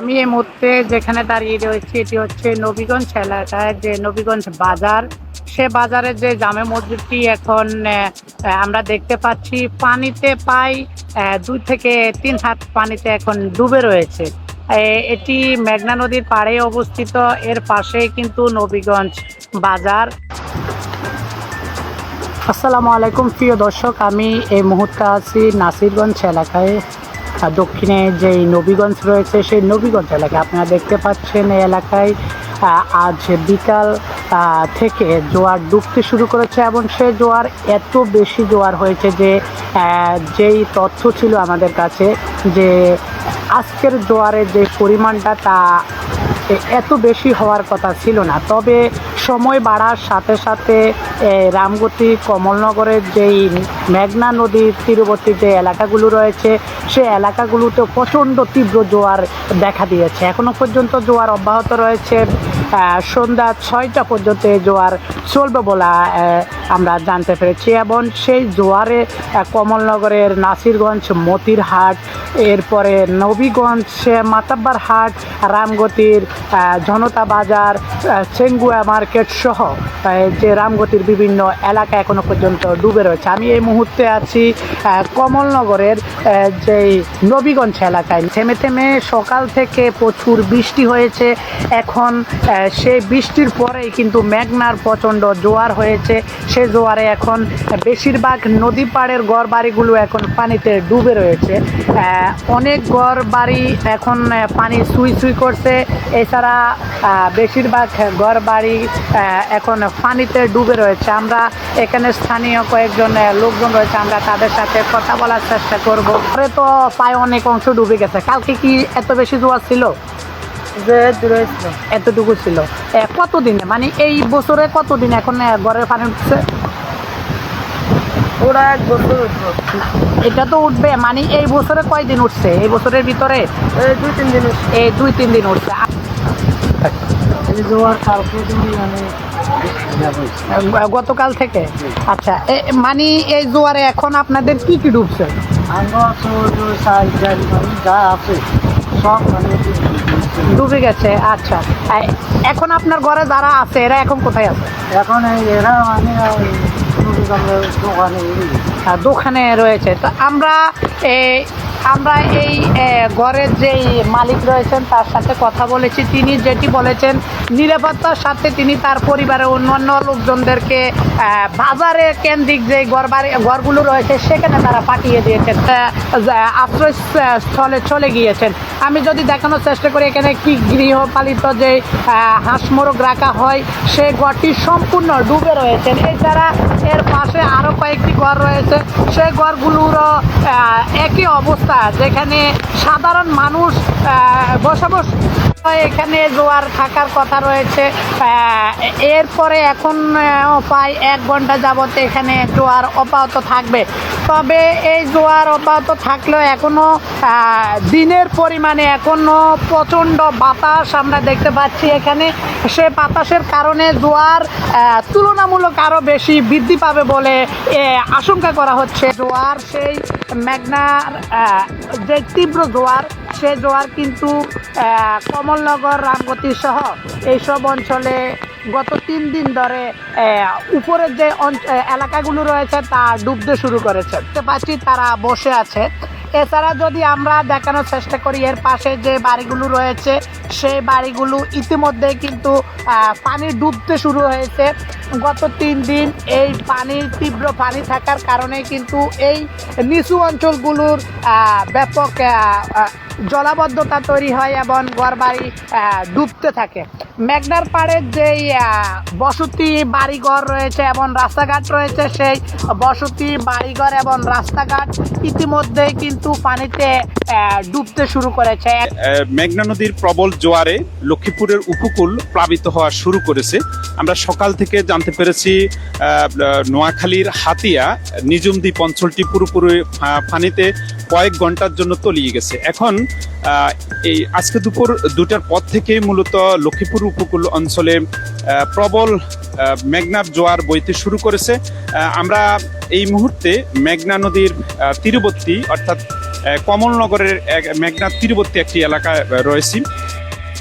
আমি এই মুহূর্তে যেখানে দাঁড়িয়ে রয়েছি, এটি হচ্ছে নবীগঞ্জ এলাকায় যে নবীগঞ্জ বাজার। সে বাজারে যে জামে মসজিদটি এখন আমরা দেখতে পাচ্ছি, পানিতে প্রায় দুই থেকে তিন হাত পানিতে এখন ডুবে রয়েছে। এটি মেঘনা নদীর পাড়ে অবস্থিত, এর পাশে কিন্তু নবীগঞ্জ বাজার। আসসালামু আলাইকুম, প্রিয় দর্শক, আমি এই মুহূর্তে আছি নাসিরগঞ্জ এলাকায়। আর দক্ষিণে যেই নবীগঞ্জ রয়েছে, সেই নবীগঞ্জ এলাকায় আপনারা দেখতে পাচ্ছেন এই এলাকায় আজ বিকাল থেকে জোয়ার ডুবতে শুরু করেছে এবং সে জোয়ার এত বেশি জোয়ার হয়েছে যে যেই তথ্য ছিল আমাদের কাছে যে আজকের জোয়ারের যে পরিমাণটা তা এত বেশি হওয়ার কথা ছিল না। তবে সময় বাড়ার সাথে সাথে রামগতি কমলনগরের যেই মেঘনা নদীর তীরবর্তী যে এলাকাগুলো রয়েছে, সে এলাকাগুলোতে প্রচণ্ড তীব্র জোয়ার দেখা দিয়েছে। এখনও পর্যন্ত জোয়ার অব্যাহত রয়েছে। সন্ধ্যা ছয়টা পর্যন্ত জোয়ার চলবে বলা আমরা জানতে পেরেছি এবং সেই জোয়ারে কমলনগরের নাসিরগঞ্জ মতিরহাট, এরপরে নবীগঞ্জ মাতাব্বার হাট, রামগতির জনতা বাজার চেঙ্গুয়া মার্কেট সহ যে রামগতির বিভিন্ন এলাকা এখনও পর্যন্ত ডুবে রয়েছে। আমি এই মুহূর্তে আছি কমলনগরের যেই নবীগঞ্জ এলাকায়। থেমে থেমে সকাল থেকে প্রচুর বৃষ্টি হয়েছে। এখন সেই বৃষ্টির পরেই কিন্তু মেঘনার প্রচণ্ড জোয়ার হয়েছে। সে জোয়ারে এখন বেশিরভাগ নদী পাড়ের ঘর বাড়িগুলো এখন পানিতে ডুবে রয়েছে। অনেক ঘর বাড়ি এখন পানি সুই সুই করছে। এছাড়া বেশিরভাগ ঘর বাড়ি এখন পানিতে ডুবে রয়েছে। আমরা এখানে স্থানীয় কয়েকজন লোকজন রয়েছে। আমরা তাদের সাথে কথা বলার চেষ্টা করব। পরে তো প্রায় অনেক অংশ ডুবে গেছে। কালকে কি এত বেশি জোয়ার ছিল? যে দূরে ছিল এতটুকু ছিল। কতদিনে? মানে এই বছরে কতদিন এখন ঘরের পানি উঠছে? ওরা এক বছর এটা তো উঠবে। মানে এই বছরে কয়দিন উঠছে? এই বছরের ভিতরে? এই দুই তিন দিন। এই দুই তিন দিন উঠছে। জোয়ার কালকে মানে গতকাল থেকে? আচ্ছা মানে এই জোয়ারে এখন আপনাদের কি কি ডুবছে? যা আছে সব মানে ডুবে গেছে আচ্ছা। এখন আপনার ঘরে যারা আছে এরা এখন কোথায় আছে? এখন এরা মানে দোকানে। দোকানে রয়েছে। তো আমরা এই আমরা এই ঘরের যেই মালিক রয়েছেন, তার সাথে কথা বলেছি। তিনি যেটি বলেছেন, নিরাপত্তার সাথে তিনি তার পরিবারের অন্যান্য লোকজনদেরকে বাজারে কেন্দ্রিক যে ঘর বাড়ি ঘরগুলো রয়েছে, সেখানে তারা পাঠিয়ে দিয়েছেন। যা- আশ্রয়স্থলে চলে গিয়েছেন। আমি যদি দেখানোর চেষ্টা করি, এখানে কি গৃহপালিত যে হাঁস মোরগ রাখা হয়, সে ঘরটি সম্পূর্ণ ডুবে রয়েছেন। এছাড়া এর পাশে আরও কয়েকটি ঘর রয়েছে সেই ঘরগুলোরও একই অবস্থা যেখানে সাধারণ মানুষ বসবাস এখানে জোয়ার থাকার কথা রয়েছে। এরপরে এখন প্রায় এক ঘণ্টা যাবত এখানে জোয়ার অব্যাহত থাকবে। তবে এই জোয়ার অব্যাহত থাকলেও এখনও আহ, দিনের পরিমাণে এখনও প্রচণ্ড বাতাস আমরা দেখতে পাচ্ছি এখানে। সে বাতাসের কারণে জোয়ার তুলনামূলক আরও বেশি বৃদ্ধি পাবে বলে আশঙ্কা করা হচ্ছে। জোয়ার সেই মেঘনার যে তীব্র জোয়ার সে জোয়ার কিন্তু কমলনগর, রামগতি সহ এইসব অঞ্চলে গত তিন দিন ধরে উপরের যে এলাকাগুলো রয়েছে তা ডুবতে শুরু করেছে। দেখতে পাচ্ছি তারা বসে আছে। এছাড়া যদি আমরা দেখানোর চেষ্টা করি, এর পাশে যে বাড়িগুলো রয়েছে, সেই বাড়িগুলো ইতিমধ্যে কিন্তু পানি ডুবতে শুরু হয়েছে। গত তিন দিন এই পানির তীব্র পানি থাকার কারণে কিন্তু এই নিচু অঞ্চলগুলোর ব্যাপক জলাবদ্ধতা তৈরি হয় এবং ঘরবাড়ি ডুবতে থাকে। মেঘনার পাড়ের যেই বসতি বাড়িঘর রয়েছে এবং রাস্তাঘাট রয়েছে, সেই বসতি বাড়িঘর এবং রাস্তাঘাট ইতিমধ্যেই কিন্তু পানিতে ডুবতে শুরু করেছে। মেঘনা নদীর প্রবল জোয়ারে লক্ষ্মীপুরের উপকূল প্লাবিত হওয়া শুরু করেছে। আমরা সকাল থেকে জানতে পেরেছি নোয়াখালীর হাতিয়া নিজুম দ্বীপ অঞ্চলটি পুরোপুরি পানিতে কয়েক ঘণ্টার জন্য তলিয়ে গেছে। এখন এই আজকে দুপুর দুটার পর থেকেই মূলত লক্ষ্মীপুর উপকূল অঞ্চলে প্রবল মেঘনার জোয়ার বইতে শুরু করেছে। আমরা এই মুহূর্তে মেঘনা নদীর তীরবর্তী অর্থাৎ কমলনগরের মেঘনা তীরবর্তী একটি এলাকায় রয়েছি।